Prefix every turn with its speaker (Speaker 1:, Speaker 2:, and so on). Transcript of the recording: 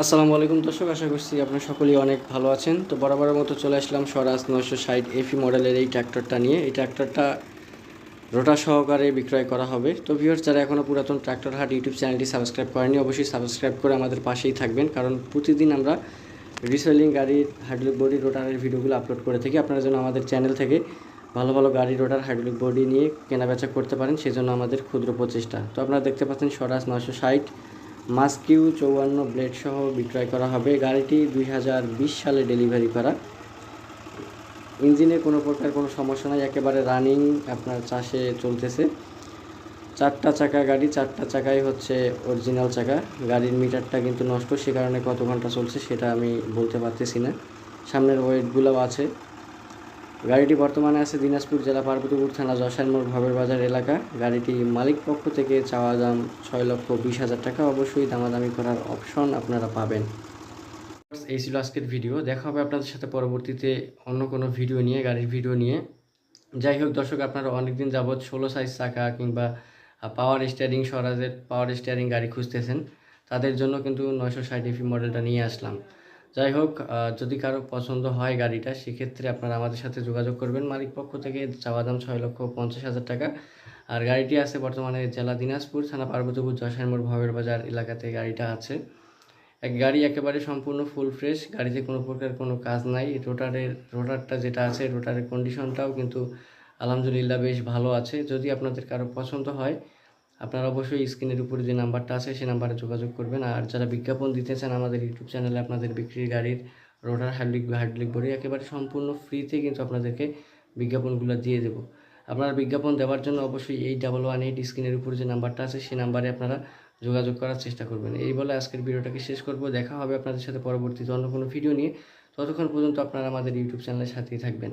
Speaker 1: আসসালামু আলাইকুম দর্শক, আশা করছি আপনারা সকলেই অনেক ভালো আছেন। তো বরাবরের মতো চলে আসলাম স্বরাজ নয়শো ষাট এফি মডেলের এই ট্র্যাক্টরটা নিয়ে। এই ট্র্যাক্টরটা রোটা সহকারে বিক্রয় করা হবে। তো ভিউয়ার্স যারা এখনও পুরাতন ট্র্যাক্টর হাট ইউটিউব চ্যানেলটি সাবস্ক্রাইব করেনি অবশ্যই সাবস্ক্রাইব করে আমাদের পাশেই থাকবেন। কারণ প্রতিদিন আমরা রিসেলিং গাড়ির হাইড্রোলিক বডি রোটারের ভিডিওগুলো আপলোড করে থাকি। আপনারা যেন আমাদের চ্যানেল থেকে ভালো ভালো গাড়ি, রোটার হাইড্রোলিক বডি নিয়ে কেনাবেচা করতে পারেন, সেজন্য আমাদের ক্ষুদ্র প্রচেষ্টা। তো আপনারা দেখতে পাচ্ছেন স্বরাজ নয়শো ষাট মাস্কিউ চৌয়ান্ন ব্লেড সহ বিক্রয় করা হবে। গাড়িটি দুই হাজার বিশ সালে ডেলিভারি করা। ইঞ্জিনের কোনো প্রকার কোনো সমস্যা নাই, একেবারে রানিং আপনার চাষে চলতেছে। চারটা চাকা গাড়ি, চারটা চাকাই হচ্ছে অরিজিনাল চাকা। গাড়ির মিটারটা কিন্তু নষ্ট, সে কারণে কত ঘণ্টা চলছে সেটা আমি বলতে পারতেছি না। সামনের ওয়েটগুলোও আছে। গাড়িটি বর্তমানে আছে দিনাজপুর জেলা পার্বতীপুর থানা যশানমোড় ভবের বাজার এলাকা। গাড়িটি মালিক পক্ষ থেকে চাওয়া দাম ছয় লক্ষ বিশ হাজার টাকা। অবশ্যই দামাদামি করার অপশন আপনারা পাবেন। এই ছিল আজকের ভিডিও। দেখা হবে আপনাদের সাথে পরবর্তীতে অন্য কোনো ভিডিও নিয়ে, গাড়ির ভিডিও নিয়ে। যাই হোক দর্শক, আপনারা অনেকদিন যাবৎ ষোলো সাইজ চাকা কিংবা পাওয়ার স্টিয়ারিং স্বরাজের পাওয়ার স্টিয়ারিং গাড়ি খুঁজতেছেন। তাদের জন্য কিন্তু নয়শো ষাট এফি মডেলটা নিয়ে আসলাম। যাই হোক যদি কারও পছন্দ হয় গাড়িটা, সেক্ষেত্রে আপনারা আমাদের সাথে যোগাযোগ করবেন। মালিক পক্ষ থেকে চাওয়া দাম ছয় লক্ষ পঞ্চাশ হাজার টাকা। আর গাড়িটি আছে বর্তমানে জেলা দিনাজপুর, থানা পার্বতীপুর যশানমোড় ভবের বাজার এলাকাতে গাড়িটা আছে। এক গাড়ি একেবারে সম্পূর্ণ ফুল ফ্রেশ গাড়িতে কোনো প্রকার কোনো কাজ নাই। রোটারের, রোটারটা যেটা আছে, রোটারের কন্ডিশনটাও কিন্তু আলহামদুলিল্লাহ বেশ ভালো আছে। যদি আপনাদের কারও পছন্দ হয় আপনারা অবশ্যই স্ক্রিনের উপরে যে নাম্বারটা আছে, সেই নাম্বারে যোগাযোগ করবেন। আর যারা বিজ্ঞাপন দিতে চান আমাদের ইউটিউব চ্যানেলে আপনাদের বিক্রির গাড়ির রোটার হাইড্রিক হাইড্রিক বডি একেবারে সম্পূর্ণ ফ্রিতে কিন্তু আপনাদেরকে বিজ্ঞাপনগুলো দিয়ে দেবো। আপনারা বিজ্ঞাপন দেওয়ার জন্য অবশ্যই এই ডাবল ওয়ান এইট স্ক্রিনের উপরে যে নাম্বারটা আছে, সেই নাম্বারে আপনারা যোগাযোগ করার চেষ্টা করবেন। এই বলে আজকের ভিডিওটাকে শেষ করব। দেখা হবে আপনাদের সাথে পরবর্তীতে অন্য কোনো ভিডিও নিয়ে। ততক্ষণ পর্যন্ত আপনারা আমাদের ইউটিউব চ্যানেলের সাথেই থাকবেন।